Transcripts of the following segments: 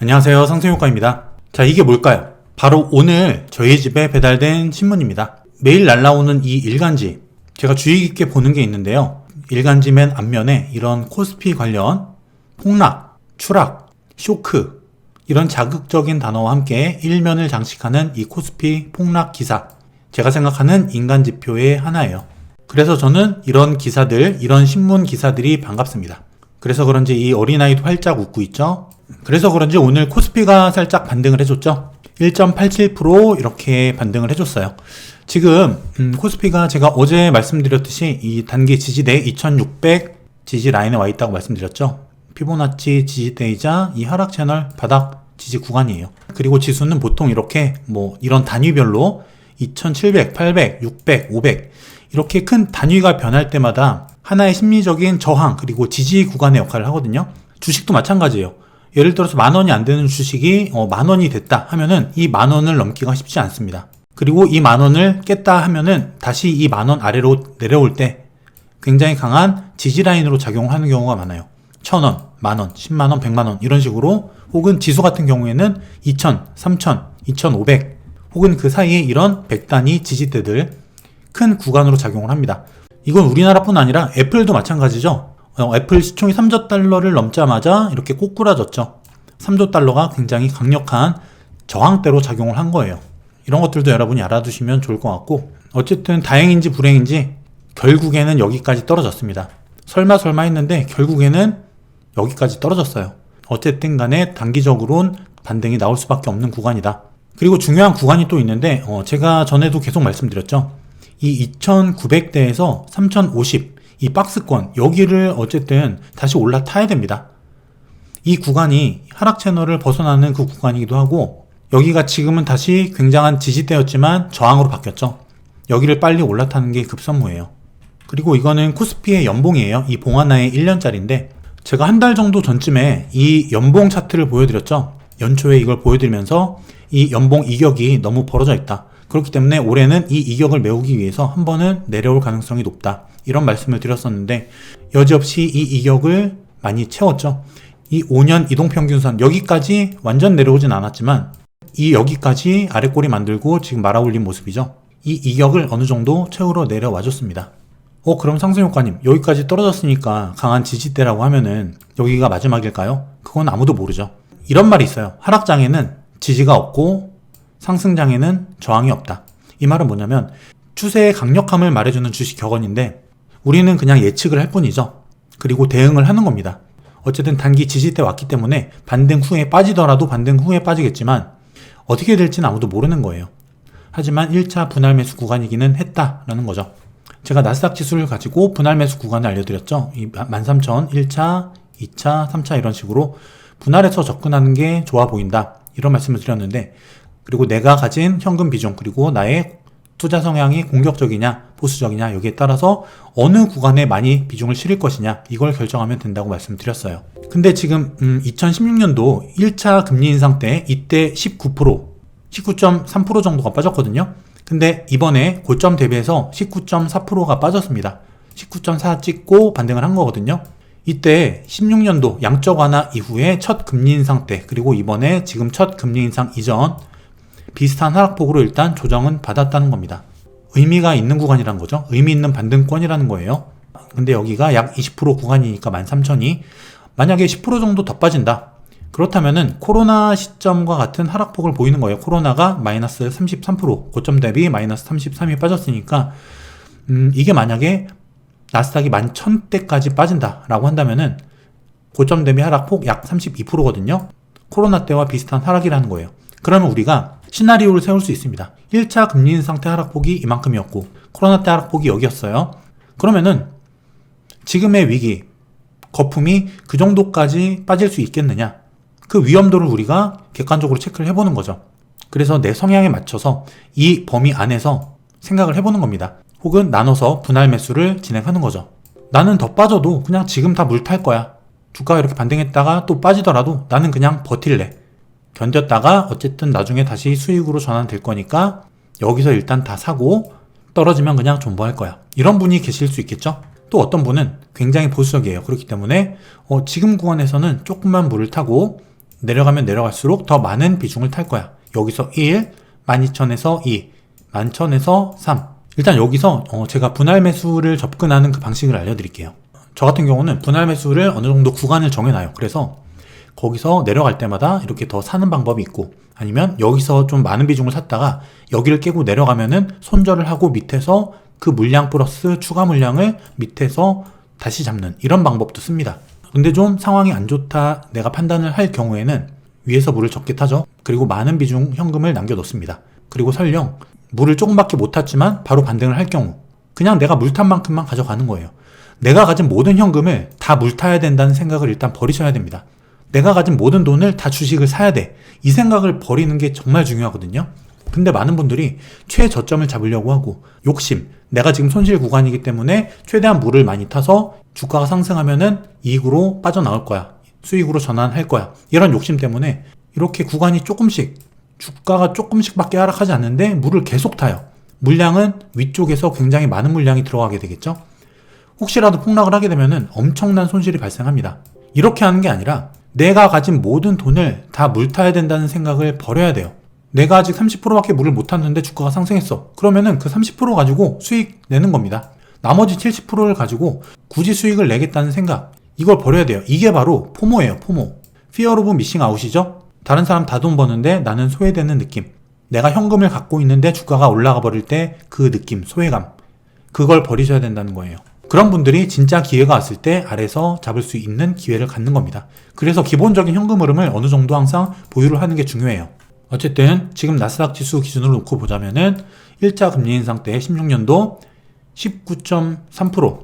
안녕하세요. 상승효과입니다. 자, 이게 뭘까요? 바로 오늘 저희 집에 배달된 신문입니다. 매일 날라오는 이 일간지. 제가 주의 깊게 보는 게 있는데요. 일간지 맨 앞면에 이런 코스피 관련 폭락, 추락, 쇼크, 이런 자극적인 단어와 함께 일면을 장식하는 이 코스피 폭락 기사. 제가 생각하는 인간 지표의 하나예요. 그래서 저는 이런 기사들, 이런 신문 기사들이 반갑습니다. 그래서 그런지 이 어린아이도 활짝 웃고 있죠. 그래서 그런지 오늘 코스피가 살짝 반등을 해줬죠. 1.87% 이렇게 반등을 해줬어요. 지금 음, 코스피가 제가 어제 말씀드렸듯이 이 단기 지지대 2600 지지 라인에 와 있다고 말씀드렸죠. 피보나치 지지대이자 이 하락 채널 바닥 지지 구간이에요. 그리고 지수는 보통 이렇게 뭐 이런 단위별로 2700, 800, 600, 500 이렇게 큰 단위가 변할 때마다 하나의 심리적인 저항 그리고 지지 구간의 역할을 하거든요. 주식도 마찬가지예요. 예를 들어서 만 원이 안 되는 주식이 어, 만 원이 됐다 하면은 이 만 원을 넘기가 쉽지 않습니다. 그리고 이 만 원을 깼다 하면은 다시 이 만 원 아래로 내려올 때 굉장히 강한 지지 라인으로 작용을 하는 경우가 많아요. 천 원, 만 원, 십만 원, 백만 원 이런 식으로 혹은 지수 같은 경우에는 2천, 3천, 2,500 혹은 그 사이에 이런 100단위 지지대들 큰 구간으로 작용을 합니다. 이건 우리나라뿐 아니라 애플도 마찬가지죠. 어, 애플 시총이 3조 달러를 넘자마자 이렇게 꼬꾸라졌죠. 3조 달러가 굉장히 강력한 저항대로 작용을 한 거예요. 이런 것들도 여러분이 알아두시면 좋을 것 같고 어쨌든 다행인지 불행인지 결국에는 여기까지 떨어졌습니다. 설마 설마 했는데 결국에는 여기까지 떨어졌어요. 어쨌든 간에 단기적으로는 반등이 나올 수밖에 없는 구간이다. 그리고 중요한 구간이 또 있는데 어, 제가 전에도 계속 말씀드렸죠. 이 2900대에서 3050, 이 박스권, 여기를 어쨌든 다시 올라타야 됩니다. 이 구간이 하락 채널을 벗어나는 그 구간이기도 하고, 여기가 지금은 다시 굉장한 지지대였지만 저항으로 바뀌었죠. 여기를 빨리 올라타는 게 급선무예요. 그리고 이거는 코스피의 연봉이에요. 이 봉하나의 1년짜리인데, 제가 한 달 정도 전쯤에 이 연봉 차트를 보여드렸죠. 연초에 이걸 보여드리면서 이 연봉 이격이 너무 벌어져 있다. 그렇기 때문에 올해는 이 이격을 메우기 위해서 한 번은 내려올 가능성이 높다. 이런 말씀을 드렸었는데 여지없이 이 이격을 많이 채웠죠. 이 5년 이동평균선 여기까지 완전 내려오진 않았지만 이 여기까지 아래꼬리 만들고 지금 말아 올린 모습이죠. 이 이격을 어느 정도 채우러 내려와 줬습니다. 어, 그럼 상승효과님, 여기까지 떨어졌으니까 강한 지지대라고 하면은 여기가 마지막일까요? 그건 아무도 모르죠. 이런 말이 있어요. 하락장에는 지지가 없고 상승장에는 저항이 없다. 이 말은 뭐냐면 추세의 강력함을 말해주는 주식 격언인데 우리는 그냥 예측을 할 뿐이죠. 그리고 대응을 하는 겁니다. 어쨌든 단기 지지대 왔기 때문에 반등 후에 빠지더라도 반등 후에 빠지겠지만 어떻게 될지는 아무도 모르는 거예요. 하지만 1차 분할 매수 구간이기는 했다라는 거죠. 제가 나스닥 지수를 가지고 분할 매수 구간을 알려드렸죠. 이 13,000, 1차, 2차, 3차 이런 식으로 분할해서 접근하는 게 좋아 보인다. 이런 말씀을 드렸는데 그리고 내가 가진 현금 비중 그리고 나의 투자 성향이 공격적이냐 보수적이냐 여기에 따라서 어느 구간에 많이 비중을 실을 것이냐 이걸 결정하면 된다고 말씀드렸어요. 근데 지금 음, 2016년도 1차 금리 인상 때 이때 19% 19.3% 정도가 빠졌거든요. 근데 이번에 고점 대비해서 19.4%가 빠졌습니다. 19.4 찍고 반등을 한 거거든요. 이때 16년도 양적 완화 이후에 첫 금리 인상 때 그리고 이번에 지금 첫 금리 인상 이전 비슷한 하락폭으로 일단 조정은 받았다는 겁니다. 의미가 있는 구간이라는 거죠. 의미 있는 반등권이라는 거예요. 근데 여기가 약 20% 구간이니까 13,000이 만약에 10% 정도 더 빠진다. 그렇다면은 코로나 시점과 같은 하락폭을 보이는 거예요. 코로나가 마이너스 33% 고점 대비 마이너스 33이 빠졌으니까 음, 이게 만약에 나스닥이 11,000대까지 빠진다라고 한다면은 고점 대비 하락폭 약 32%거든요. 코로나 때와 비슷한 하락이라는 거예요. 그러면 우리가 시나리오를 세울 수 있습니다. 1차 금리 인상 때 하락폭이 이만큼이었고 코로나 때 하락폭이 여기였어요. 그러면은 지금의 위기, 거품이 그 정도까지 빠질 수 있겠느냐? 그 위험도를 우리가 객관적으로 체크를 해보는 거죠. 그래서 내 성향에 맞춰서 이 범위 안에서 생각을 해보는 겁니다. 혹은 나눠서 분할 매수를 진행하는 거죠. 나는 더 빠져도 그냥 지금 다 물 탈 거야. 주가가 이렇게 반등했다가 또 빠지더라도 나는 그냥 버틸래. 견뎠다가 어쨌든 나중에 다시 수익으로 전환될 거니까 여기서 일단 다 사고 떨어지면 그냥 존버할 거야. 이런 분이 계실 수 있겠죠? 또 어떤 분은 굉장히 보수적이에요. 그렇기 때문에 어, 지금 구간에서는 조금만 물을 타고 내려가면 내려갈수록 더 많은 비중을 탈 거야. 여기서 1, 12,000에서 2, 11,000에서 3. 일단 여기서 어, 제가 분할 매수를 접근하는 그 방식을 알려드릴게요. 저 같은 경우는 분할 매수를 어느 정도 구간을 정해놔요. 그래서 거기서 내려갈 때마다 이렇게 더 사는 방법이 있고 아니면 여기서 좀 많은 비중을 샀다가 여기를 깨고 내려가면은 손절을 하고 밑에서 그 물량 플러스 추가 물량을 밑에서 다시 잡는 이런 방법도 씁니다. 근데 좀 상황이 안 좋다 내가 판단을 할 경우에는 위에서 물을 적게 타죠. 그리고 많은 비중 현금을 남겨 놓습니다. 그리고 설령 물을 조금밖에 못 탔지만 바로 반등을 할 경우 그냥 내가 물 탄 만큼만 가져가는 거예요. 내가 가진 모든 현금을 다 물 타야 된다는 생각을 일단 버리셔야 됩니다. 내가 가진 모든 돈을 다 주식을 사야 돼. 이 생각을 버리는 게 정말 중요하거든요. 근데 많은 분들이 최저점을 잡으려고 하고 욕심, 내가 지금 손실 구간이기 때문에 최대한 물을 많이 타서 주가가 상승하면은 이익으로 빠져나올 거야. 수익으로 전환할 거야. 이런 욕심 때문에 이렇게 구간이 조금씩 주가가 조금씩밖에 하락하지 않는데 물을 계속 타요. 물량은 위쪽에서 굉장히 많은 물량이 들어가게 되겠죠. 혹시라도 폭락을 하게 되면은 엄청난 손실이 발생합니다. 이렇게 하는 게 아니라 내가 가진 모든 돈을 다 물타야 된다는 생각을 버려야 돼요. 내가 아직 30%밖에 물을 못 탔는데 주가가 상승했어. 그러면은 그 30% 가지고 수익 내는 겁니다. 나머지 70%를 가지고 굳이 수익을 내겠다는 생각. 이걸 버려야 돼요. 이게 바로 포모예요, 포모. Fear of Missing Out이죠? 다른 사람 다 돈 버는데 나는 소외되는 느낌. 내가 현금을 갖고 있는데 주가가 올라가 버릴 때 그 느낌, 소외감. 그걸 버리셔야 된다는 거예요. 그런 분들이 진짜 기회가 왔을 때 아래서 잡을 수 있는 기회를 갖는 겁니다. 그래서 기본적인 현금 흐름을 어느 정도 항상 보유를 하는 게 중요해요. 어쨌든 지금 나스닥 지수 기준으로 놓고 보자면은 1차 금리 인상 때 16년도 19.3%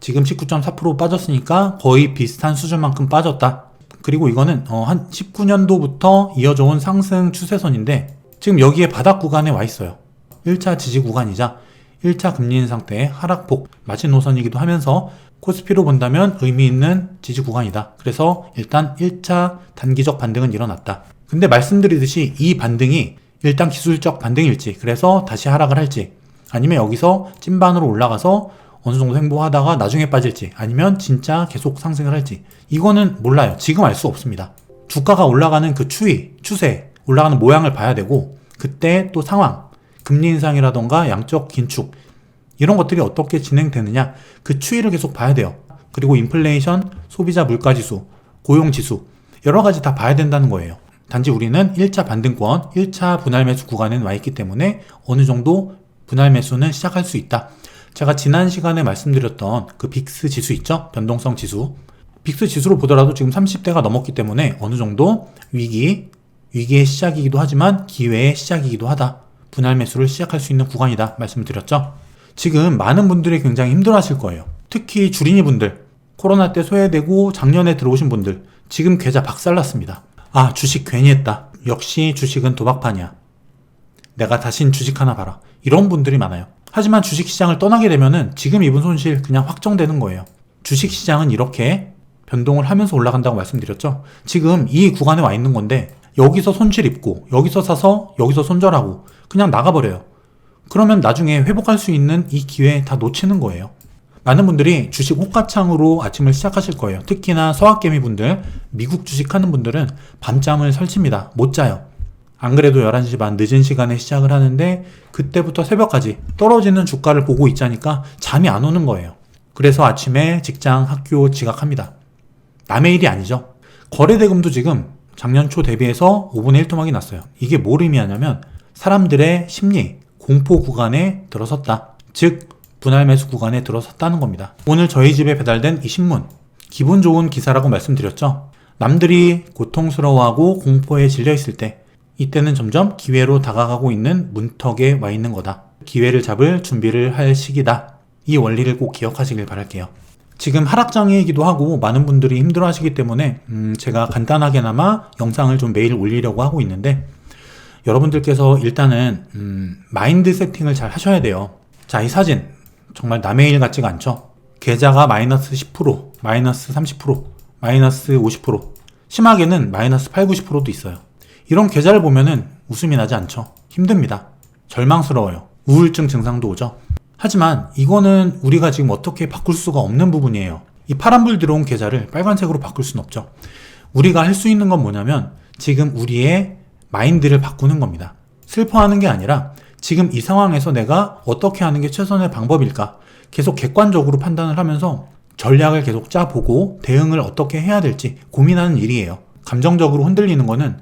지금 19.4% 빠졌으니까 거의 비슷한 수준만큼 빠졌다. 그리고 이거는 어, 한 19년도부터 이어져 온 상승 추세선인데 지금 여기에 바닥 구간에 와 있어요. 1차 지지 구간이자 1차 금리 인상 때 하락폭 마지노선이기도 하면서 코스피로 본다면 의미 있는 지지 구간이다. 그래서 일단 1차 단기적 반등은 일어났다. 근데 말씀드리듯이 이 반등이 일단 기술적 반등일지 그래서 다시 하락을 할지 아니면 여기서 찐반으로 올라가서 어느 정도 횡보하다가 나중에 빠질지 아니면 진짜 계속 상승을 할지 이거는 몰라요. 지금 알 수 없습니다. 주가가 올라가는 그 추이, 추세, 올라가는 모양을 봐야 되고 그때 또 상황, 금리 인상이라던가 양적 긴축 이런 것들이 어떻게 진행되느냐 그 추이를 계속 봐야 돼요. 그리고 인플레이션, 소비자 물가 지수, 고용 지수 여러 가지 다 봐야 된다는 거예요. 단지 우리는 1차 반등권, 1차 분할 매수 구간에 와 있기 때문에 어느 정도 분할 매수는 시작할 수 있다. 제가 지난 시간에 말씀드렸던 그 빅스 지수 있죠? 변동성 지수. 빅스 지수로 보더라도 지금 30대가 넘었기 때문에 어느 정도 위기, 위기의 시작이기도 하지만 기회의 시작이기도 하다. 분할 매수를 시작할 수 있는 구간이다. 말씀드렸죠? 지금 많은 분들이 굉장히 힘들어 하실 거예요. 특히 주린이 분들, 코로나 때 소외되고 작년에 들어오신 분들, 지금 계좌 박살났습니다. 아, 주식 괜히 했다. 역시 주식은 도박판이야. 내가 다신 주식 하나 봐라. 이런 분들이 많아요. 하지만 주식 시장을 떠나게 되면은 지금 입은 손실 그냥 확정되는 거예요. 주식 시장은 이렇게 변동을 하면서 올라간다고 말씀드렸죠. 지금 이 구간에 와 있는 건데 여기서 손실 입고 여기서 사서 여기서 손절하고 그냥 나가버려요. 그러면 나중에 회복할 수 있는 이 기회 다 놓치는 거예요. 많은 분들이 주식 호가창으로 아침을 시작하실 거예요. 특히나 서학개미 분들, 미국 주식 하는 분들은 밤잠을 설칩니다. 못 자요. 안 그래도 11시 반 늦은 시간에 시작을 하는데 그때부터 새벽까지 떨어지는 주가를 보고 있자니까 잠이 안 오는 거예요. 그래서 아침에 직장, 학교 지각합니다. 남의 일이 아니죠. 거래대금도 지금 작년 초 대비해서 5분의 1토막이 났어요. 이게 뭘 의미하냐면 사람들의 심리, 공포 구간에 들어섰다. 즉, 분할 매수 구간에 들어섰다는 겁니다. 오늘 저희 집에 배달된 이 신문, 기분 좋은 기사라고 말씀드렸죠. 남들이 고통스러워하고 공포에 질려 있을 때, 이때는 점점 기회로 다가가고 있는 문턱에 와 있는 거다. 기회를 잡을 준비를 할 시기다. 이 원리를 꼭 기억하시길 바랄게요. 지금 하락장이기도 하고 많은 분들이 힘들어 하시기 때문에 음 제가 간단하게나마 영상을 좀 매일 올리려고 하고 있는데 여러분들께서 일단은 음 마인드 세팅을 잘 하셔야 돼요. 자, 이 사진 정말 남의 일 같지가 않죠. 계좌가 마이너스 10%, 마이너스 30%, 마이너스 50%, 심하게는 마이너스 8, 90%도 있어요. 이런 계좌를 보면은 웃음이 나지 않죠. 힘듭니다. 절망스러워요. 우울증 증상도 오죠. 하지만 이거는 우리가 지금 어떻게 바꿀 수가 없는 부분이에요. 이 파란불 들어온 계좌를 빨간색으로 바꿀 수는 없죠. 우리가 할 수 있는 건 뭐냐면 지금 우리의 마인드를 바꾸는 겁니다. 슬퍼하는 게 아니라 지금 이 상황에서 내가 어떻게 하는 게 최선의 방법일까? 계속 객관적으로 판단을 하면서 전략을 계속 짜보고 대응을 어떻게 해야 될지 고민하는 일이에요. 감정적으로 흔들리는 거는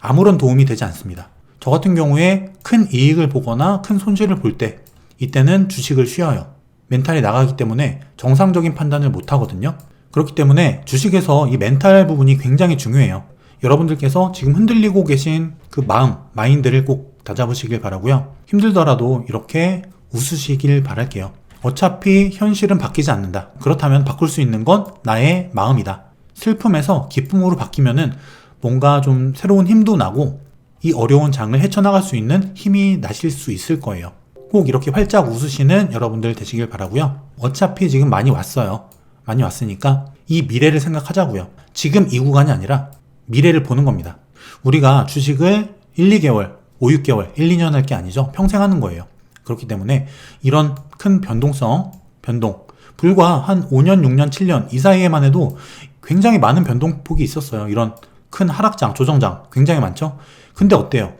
아무런 도움이 되지 않습니다. 저 같은 경우에 큰 이익을 보거나 큰 손실을 볼 때 이때는 주식을 쉬어요. 멘탈이 나가기 때문에 정상적인 판단을 못 하거든요. 그렇기 때문에 주식에서 이 멘탈 부분이 굉장히 중요해요. 여러분들께서 지금 흔들리고 계신 그 마음, 마인드를 꼭 다잡으시길 바라고요. 힘들더라도 이렇게 웃으시길 바랄게요. 어차피 현실은 바뀌지 않는다. 그렇다면 바꿀 수 있는 건 나의 마음이다. 슬픔에서 기쁨으로 바뀌면은 뭔가 좀 새로운 힘도 나고 이 어려운 장을 헤쳐나갈 수 있는 힘이 나실 수 있을 거예요. 꼭 이렇게 활짝 웃으시는 여러분들 되시길 바라고요. 어차피 지금 많이 왔어요. 많이 왔으니까 이 미래를 생각하자고요. 지금 이 구간이 아니라 미래를 보는 겁니다. 우리가 주식을 1, 2개월, 5, 6개월, 1, 2년 할 게 아니죠. 평생 하는 거예요. 그렇기 때문에 이런 큰 변동성, 변동, 불과 한 5년, 6년, 7년 이 사이에만 해도 굉장히 많은 변동폭이 있었어요. 이런 큰 하락장, 조정장 굉장히 많죠. 근데 어때요?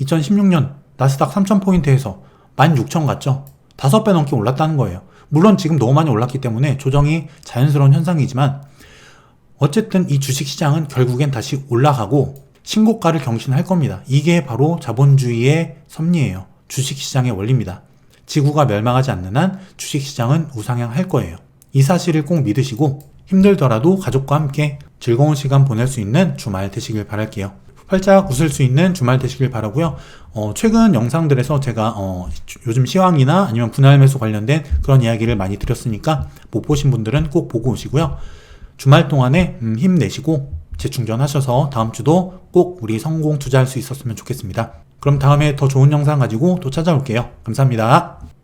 2016년 나스닥 3000포인트에서 16,000 갔죠? 5배 넘게 올랐다는 거예요. 물론 지금 너무 많이 올랐기 때문에 조정이 자연스러운 현상이지만 어쨌든 이 주식 시장은 결국엔 다시 올라가고 신고가를 경신할 겁니다. 이게 바로 자본주의의 섭리예요. 주식 시장의 원리입니다. 지구가 멸망하지 않는 한 주식 시장은 우상향할 거예요. 이 사실을 꼭 믿으시고 힘들더라도 가족과 함께 즐거운 시간 보낼 수 있는 주말 되시길 바랄게요. 활짝 웃을 수 있는 주말 되시길 바라고요. 어, 최근 영상들에서 제가 어, 요즘 시황이나 아니면 분할 매수 관련된 그런 이야기를 많이 드렸으니까 못 보신 분들은 꼭 보고 오시고요. 주말 동안에 음, 힘내시고 재충전하셔서 다음 주도 꼭 우리 성공 투자할 수 있었으면 좋겠습니다. 그럼 다음에 더 좋은 영상 가지고 또 찾아올게요. 감사합니다.